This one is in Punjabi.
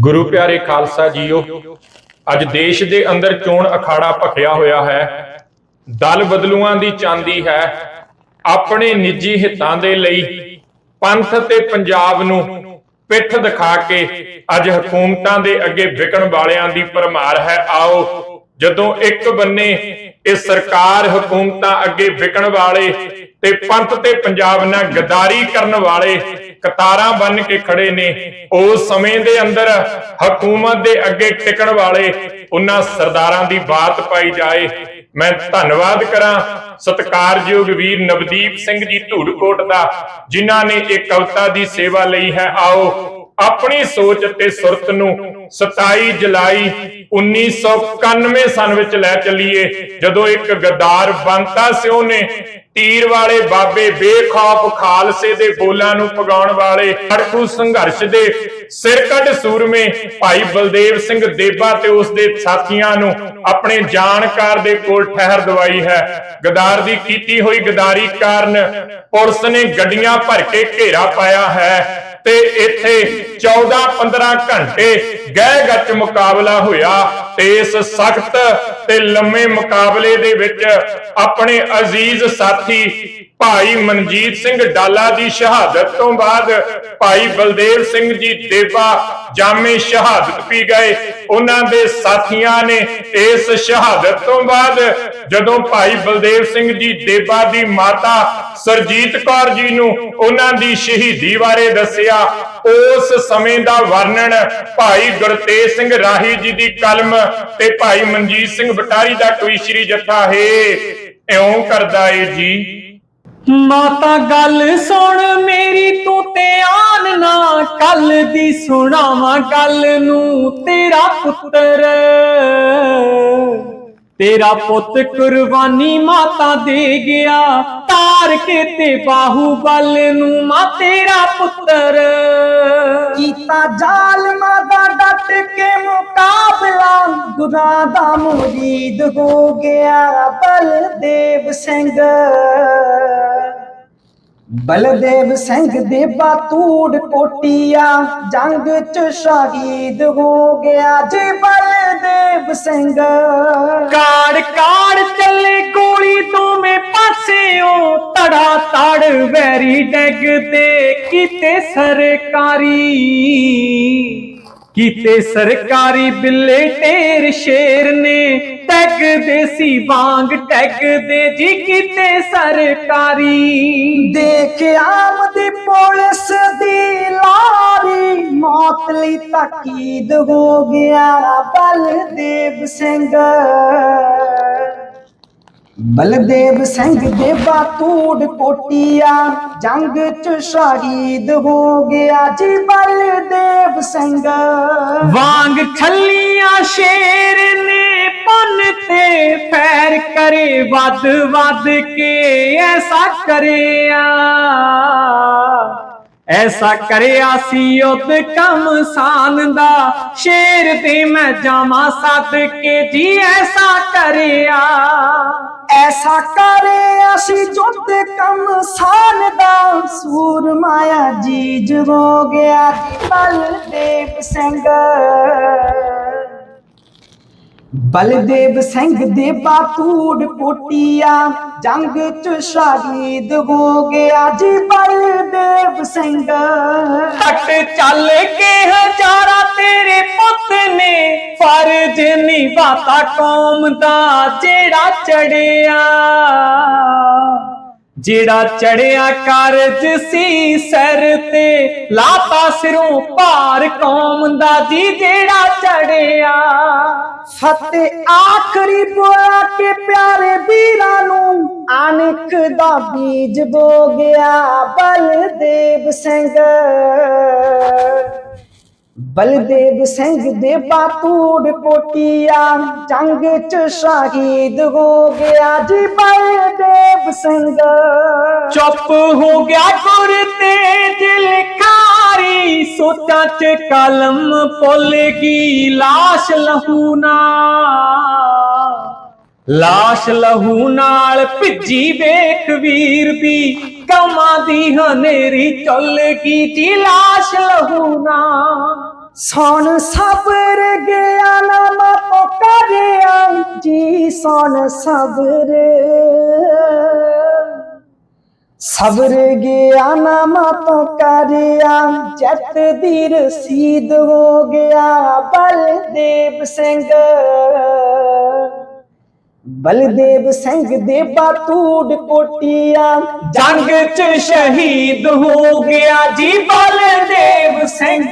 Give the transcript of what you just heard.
ਗੁਰੂ ਪਿਆਰੇ ਖਾਲਸਾ ਜੀਓ, ਅੱਜ ਦੇਸ਼ ਦੇ ਅੰਦਰ ਚੋਣ ਅਖਾੜਾ ਭਖਿਆ ਹੋਇਆ ਹੈ। ਦਲ ਬਦਲੂਆਂ ਦੀ ਚਾਂਦੀ ਹੈ। ਆਪਣੇ ਨਿੱਜੀ ਹਿੱਤਾਂ ਦੇ ਲਈ ਪੰਥ ਤੇ ਪੰਜਾਬ ਨੂੰ ਪਿੱਠ ਦਿਖਾ ਕੇ ਅੱਜ ਹਕੂਮਤਾਂ ਦੇ ਅੱਗੇ ਵਿਕਣ ਵਾਲਿਆਂ ਦੀ ਭਰਮਾਰ ਹੈ। ਆਓ, ਜਦੋਂ ਇੱਕ ਬੰਨੇ ਇਹ ਸਰਕਾਰ ਹਕੂਮਤਾਂ ਅੱਗੇ ਵਿਕਣ ਵਾਲੇ ਤੇ ਪੰਥ ਤੇ ਪੰਜਾਬ ਨਾਲ ਗਦਾਰੀ ਕਰਨ ਵਾਲੇ ਕਤਾਰਾਂ ਬੰਨ ਕੇ ਖੜੇ ਨੇ। ਉਸ ਸਮੇਂ ਦੇ ਅੰਦਰ ਹਕੂਮਤ ਦੇ ਅੱਗੇ ਟਿਕਣ ਵਾਲੇ ਉਹਨਾਂ ਸਰਦਾਰਾਂ ਦੀ ਬਾਤ ਪਾਈ ਜਾਏ। ਮੈਂ ਧੰਨਵਾਦ ਕਰਾਂ ਸਤਿਕਾਰਯੋਗ ਵੀਰ ਨਵਦੀਪ ਸਿੰਘ ਜੀ ਧੂੜਕੋਟ ਦਾ, ਜਿਨ੍ਹਾਂ ਨੇ ਇਹ ਕਵਿਤਾ ਦੀ ਸੇਵਾ ਲਈ ਹੈ। ਆਓ ਆਪਣੀ ਸੋਚ ਅਤੇ ਸੁਰਤ ਨੂੰ 27 ਜੁਲਾਈ 1991 ਸਨ ਵਿੱਚ ਲੈ ਚੱਲੀਏ। ਜਦੋਂ ਇੱਕ ਗਦਾਰ ਬੰਤਾ ਸਿਓ ਨੇ ਤੀਰ ਵਾਲੇ ਬਾਬੇ ਬੇਖੌਫ ਖਾਲਸੇ ਦੇ ਬੋਲਾਂ ਨੂੰ ਪਗਾਉਣ ਵਾਲੇ ਅੜਕੂ ਸੰਘਰਸ਼ ਦੇ ਸਿਰ ਸੂਰਮੇ ਭਾਈ ਬਲਦੇਵ ਸਿੰਘ ਦੇਬਾ ਤੇ ਉਸ ਦੇ ਸਾਥੀਆਂ ਨੂੰ ਆਪਣੇ ਜਾਣਕਾਰ ਦੇ ਕੋਲ ਠਹਿਰ ਦਵਾਈ ਹੈ। ਗਦਾਰ ਦੀ ਕੀਤੀ ਹੋਈ ਗਦਾਰੀ ਕਾਰਨ ਪੁਲਿਸ ਨੇ ਗੱਡੀਆਂ ਭਰ ਕੇ ਘੇਰਾ ਪਾਇਆ ਹੈ। ਤੇ ਇੱਥੇ 14-15 ਘੰਟੇ ਗਹਿ ਗੱਚ ਮੁਕਾਬਲਾ ਹੋਇਆ ਤੇ ਇਸ ਸਖਤ ਤੇ ਲੰਮੇ ਮੁਕਾਬਲੇ ਦੇ ਵਿੱਚ ਆਪਣੇ ਅਜ਼ੀਜ਼ ਸਾਥੀ ਭਾਈ ਮਨਜੀਤ ਸਿੰਘ ਡਾਲਾ ਦੀ ਸ਼ਹਾਦਤ ਤੋਂ ਬਾਅਦ ਭਾਈ ਬਲਦੇਵ ਸਿੰਘ ਜੀ ਦੇਵਾ ਜਾਮੇ ਸ਼ਹਾਦਤ ਪੀ ਗਏ। ਉਹਨਾਂ ਦੇ ਸਾਥੀਆਂ ਨੇ ਇਸ ਸ਼ਹਾਦਤ ਤੋਂ ਬਾਅਦ ਜਦੋਂ ਭਾਈ ਬਲਦੇਵ ਸਿੰਘ ਜੀ ਦੇਵਾ ਦੀ ਮਾਤਾ ਸਰਜੀਤ ਕੌਰ ਜੀ ਨੂੰ ਉਹਨਾਂ ਦੀ ਸ਼ਹੀਦੀ ਬਾਰੇ ਦੱਸਿਆ, ਉਸ ਸਮੇਂ ਦਾ ਵਰਣਨ ਭਾਈ ਗੁਰਤੇਜ ਸਿੰਘ ਰਾਹੀ ਜੀ ਦੀ ਕਲਮ ਤੇ ਭਾਈ ਮਨਜੀਤ ਸਿੰਘ ਬਟਾਰੀ ਦਾ ਕੋਈ ਸ੍ਰੀ ਜੱਥਾ ਹੈ। ਇਉਂ ਕਰਦਾ ਏ ਜੀ। ਮਾਤਾ ਗੱਲ ਸੁਣ ਮੇਰੀ, ਤੂੰ ਤੇ ਆਨ ਨਾ ਕੱਲ ਦੀ ਸੁਣਾਵਾਂ ਗੱਲ ਨੂੰ ਤੇਰਾ ਪੁੱਤਰ। ਤੇਰਾ ਪੁੱਤ ਕੁਰਬਾਨੀ ਮਾਤਾ ਦੇ ਗਿਆ, ਤਾਰ ਕੇ ਤੇ ਬਾਹੂਬਲ ਨੂੰ ਮਾ ਤੇਰਾ ਪੁੱਤਰ। ਕੀਤਾ ਜ਼ਾਲਮਾਂ ਦਾ ਡਟ ਕੇ ਮੁਕਾਬਲਾ, ਗੁਨਾਹ ਦਾ ਮੁਰੀਦ ਹੋ ਗਿਆ ਬਲਦੇਵ ਸਿੰਘ। ਬਲਦੇਵ ਸਿੰਘ ਦੇ ਬਾਤੂੜ ਕੋਟੀਆ, ਜੰਗ ਚ ਸ਼ਹੀਦ ਹੋ ਗਿਆ ਜੀ ਬਲਦੇਵ ਸਿੰਘ। ਕਾੜ ਕਾੜ ਚੱਲੇ ਗੋਲੀ ਦੋਵੇਂ ਪਾਸਿਓਂ, ਤੜਾ ਤੜ ਵੈਰੀ ਡੈਗ ਤੇ ਕੀਤੇ ਸਰਕਾਰੀ। ਕੀਤੇ ਸਰਕਾਰੀ ਬਿੱਲੇ ਢੇਰ ਸ਼ੇਰ ਨੇ। ਟੈਗ ਦੇਸੀ ਵਾਂਗ ਟੈਗ ਦੇ ਜੀ ਕੀਤੇ ਸਰਕਾਰੀ। ਦੇਖ ਆਮਦੀ ਪੁਲਿਸ ਦੀ ਲਾਰੀ, ਮੌਤ ਲਈ ਤਾਕੀਦ ਹੋ ਗਿਆ ਬਲਦੇਵ ਸਿੰਘ। ਬਲਦੇਵ ਸਿੰਘ ਦੇ ਬਾਤੂੜ ਕੋਟੀਆ ਜੰਗ ਚ ਸ਼ਹੀਦ ਹੋ ਗਿਆ ਜੀ ਬਲਦੇਵ ਸਿੰਘ। ਵਾਂਗ ਛੱਲੀਆਂ ਸ਼ੇਰ ਨੇ ਪੰਨ ਤੇ ਫੈਰ ਕਰੇ ਵੱਧ ਵੱਧ ਕੇ ਐਸਾ ਕਰਿਆ। ਐਸਾ ਕਰਿਆ ਸੀ ਉਦ ਕਮ ਸਾਨ ਦਾ, ਸ਼ੇਰ ਤੇ ਮੈਂ ਜਾਵਾਂ ਸੱਦ ਕੇ ਜੀ, ਐਸਾ ਕਰਿਆ। ਐਸਾ ਕਰਿਆ ਸੀ ਜੁੱਤ ਕਮ ਸਾਨ ਦਾ, ਸੂਰ ਮਾਇਆ ਜੀ ਜਰੋ ਗਿਆ ਜੀ ਬਲਦੇਵ ਸਿੰਘ। ਬਲਦੇਵ ਸਿੰਘ ਦੇ ਬਾਤੂੜ ਕੋਟੀਆ ਜੰਗ ਚ ਸ਼ਹੀਦ ਹੋ ਗਿਆ ਜੀ ਬਲਦੇਵ ਸਿੰਘ। ਹਟ ਚੱਲ ਕੇ ਹਜ਼ਾਰਾਂ ਤੇਰੇ ਪੁੱਤ ਨੇ, ਫਰਜ਼ ਨਿਭਾਤਾ ਕੌਮ ਦਾ ਜਿਹੜਾ ਚੜਿਆ। ਜਿਹੜਾ ਚੜਿਆ ਕਰਜ ਸੀ ਸਰ ਤੇ, ਲਾਤਾ ਸਿਰੋਂ ਭਾਰ ਕੌਮ ਦਾ ਜੀ ਜਿਹੜਾ ਚੜਿਆ। ਫਤਿਹ ਆਖਰੀ ਬੋਲਾ ਕੇ ਪਿਆਰੇ ਵੀਰਾਂ ਨੂੰ ਅਣਖ ਦਾ ਬੀਜ ਬੋ ਗਿਆ। ਬਲਦੇਵ ਸਿੰਘ। ਬਲਦੇਵ ਸਿੰਘ ਦੇ ਬਾਤੂੜ ਕੋਟੀਆ ਜੰਗ ਚ ਸ਼ਹੀਦ ਹੋ ਗਿਆ ਜੀ ਬਲਦੇਵ ਸਿੰਘ। ਚੁੱਪ ਹੋ ਗਿਆ ਗੁਰ ਤੇਜ ਲਿਖਾਰੀ ਸੋਚਾਂ ਚ ਕਲਮ ਭੁੱਲ ਗਈ ਲਹੂ ਨਾਲ? ਲਾਸ਼ ਲਹੂ ਨਾਲ ਭਿੱਜੀ ਵੇਖ ਵੀਰ ਦੀ, ਕਮਾਂ ਦੀ ਹਨੇਰੀ ਚੁੱਲ ਗਈ ਜੀ ਲਾਸ਼ ਲਹੂ ਨਾਲ? ਸੋਨ ਸਬਰ ਗਿਆ ਨਾਮਾ ਤੋਂ ਕਰਿਆ ਜੀ ਸੋਨ ਸਬਰ ਸਬਰ ਗਿਆ ਨਾਮਾ ਤੋਂ ਕਰਿਆ, ਜੱਟ ਦੀ ਰਸੀਦ ਹੋ ਗਿਆ, ਬਲਦੇਵ ਸਿੰਘ। ਬਲਦੇਵ ਸਿੰਘ ਦੇ ਬਾਤੂੜ ਕੋਟੀਆਂ, ਜੰਗ 'ਚ ਸ਼ਹੀਦ ਹੋ ਗਿਆ ਜੀ ਬਲਦੇਵ ਸਿੰਘ।